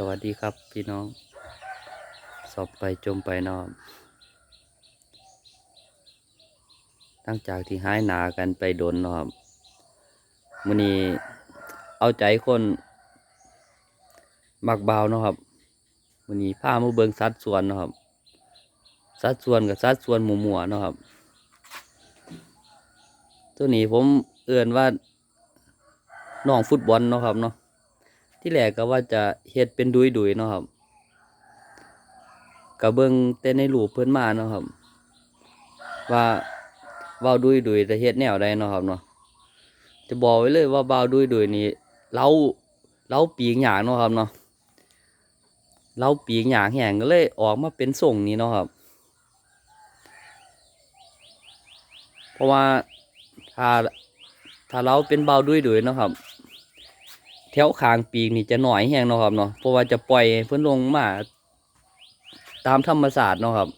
สวัสดีครับพี่น้อง สอบไปจมไปนอมตั้งจากที่หายหนากันไปโดนนอมมื้อนี้เอาใจคนมักเบาเนาะครับมือนี้พามาเบิงสัดส่วนเนาะครับสัดส่วนกับสัดส่วนหมู่ๆเนาะครับ ตัวนี้ผมเอื่นว่าน้องฟุตบอลเนาะครับเนาะ ที่แรกก็ว่าจะเฮ็ดเป็นดุยดุยเนาะครับก็เบิ่งแต่ในรูเพิ่นมาเนาะครับ ว่าเว้าดุยดุยๆแต่เฮ็ดแนวใดเนาะครับเนาะจะบอกไว้เลยว่าเว้าดุยดุยนี่เราเราปีกหยางเนาะครับเนาะเราปีกหยางแห้งก็เลยออกมาเป็นทรงนี้เนาะครับ เพราะว่าถ้าถ้าเราเป็นเบาดุยดุยเนาะครับ ถวคางปีกนี่จะหน่อยแห้งเนาะครับเนาะเพราะว่าจะปล่อยให้เพิ่นลงมาตามธรรมศาสตร์เนาะครับ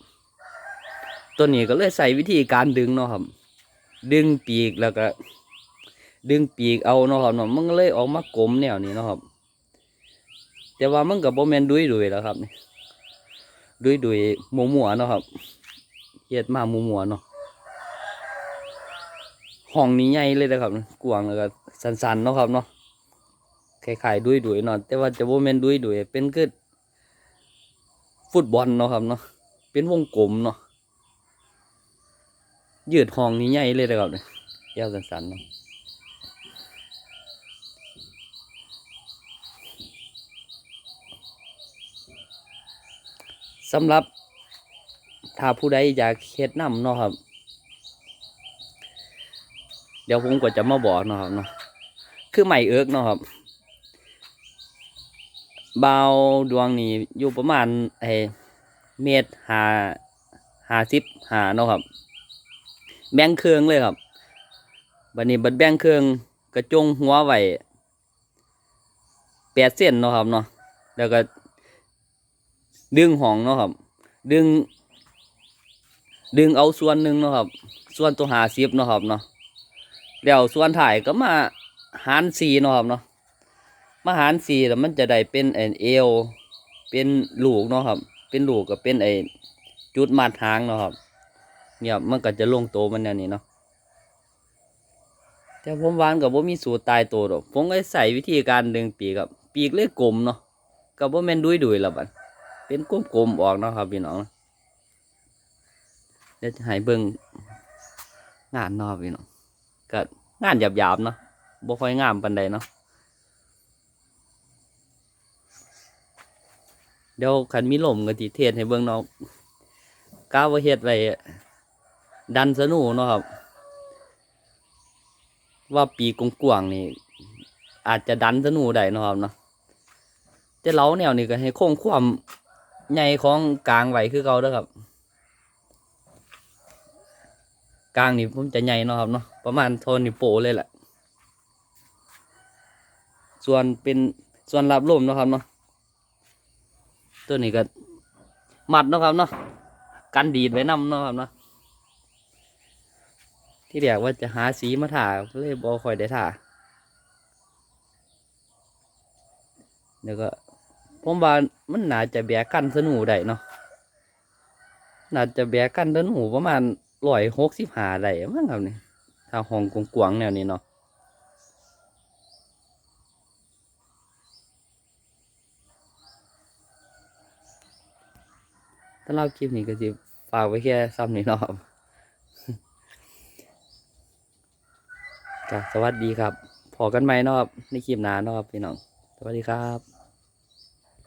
ตัวนี้ก็เลยใส่วิธีการดึงเนาะครับ ดึงปีกแล้วก็ ดึงปีกเอาเนาะครับเนาะมันก็เลยออกมากลมแนวนี้เนาะครับ แต่ว่ามันกับโบแมนดุยดุยแล้วครับนี่ดุยดุยๆมัวมัวเนาะครับเฮ็ดมามัวมัวเนาะห้องนี้ใหญ่เลยนะครับกว้างแล้วก็สันๆเนาะครับเนาะ คล้ายๆดุยดุยๆเนาะแต่ว่าจะโบแมนดุยดุยเป็นคือฟุตบอลเนาะครับเนาะเป็นวงกลมเนาะยืดห้องนี้ใหญ่เลยนะครับเนี่ยยาวสันๆเนาะสำหรับถ้าผู้ใดอยากเฮ็ดน้ำเนาะครับ เดี๋ยวผมก็จะมาบอกเนาะครับเนาะคือใหม่เอิกเนาะครับ เบาดวงนี่อยู่ประมาณไอเมตรหาหาสิบหาเนาะครับ แบ่งเครื่องเลยครับบัดนี้บัดแบ่งเครื่องกระจงหัวไหวแปดเส้นเนาะครับเนาะแล้วก็ดึงห้องเนาะครับ ดึง ดึงเอาส่วนหนึ่งเนาะครับ ส่วนตัวหาสิบเนาะครับเนาะแล้วส่วนถ่ายก็มาหารสี่เนาะครับเนาะ มาหารสี่แล้วมันจะได้เป็นไอเอวเป็นลูกเนาะครับ เป็นลูกก็เป็นไอจุดมาดหางเนาะครับ เนี่ยมันก็จะลงโตมันแนวนี้เนาะแต่ผมวานกับว่ามีสูตรตายตัวหรอกผมก็ใส่วิธีการดึงปีกกับปีกเล็กกลมเนาะกับว่าแม่นดุยดุยละบัดเป็นกลมๆออกเนาะครับพี่น้องเดี๋ยวจะให้เบิ่งงานนาะครับพี่น้องก็งานหยาบๆเนาะบ่ค่อยงามปานใดเนาะ เดี๋ยวคันมีลมก็สิเทศให้เบิ่งนาะกาวเฮ็ดไว้ดันสนูเนาะครับ ว่าปีกงกวงนี่ อาจจะดันสนูได้เนาะครับเนาะแต่เราแนวนี้ก็ให้คงความใหญ่ของกลางไว้คือเก่าเด้อครับ กลางนี่ผมจะใหญ่เนาะครับเนาะประมาณโทนนี่โปเลยแหละส่วนเป็นส่วนรับลมเนาะครับเนาะ ตัวนี้ก็มัดเนาะครับเนาะกันดีดไว้นำเนาะครับเนาะที่เรียกว่าจะหาสีมาถ่าเลยบอคอยได้ถ่าเดี๋ยวก็ผมว่ามันน่าจะแบกกันสนูได้เนาะน่าจะแบกกันสนูประมาณร้อยหกสิบห้าได้มั้งครับนี่ถ้าห้องกว้างๆแนวนี้เนาะ ถ้าเล่าคลิปนี้ก็จะฝากไว้แค่ซ้ำนี้เนาะครับจ้ะสวัสดีครับพอกันไหมเนาะครับในคลิปหน้าเนาะครับพี่น้อง สวัสดีครับ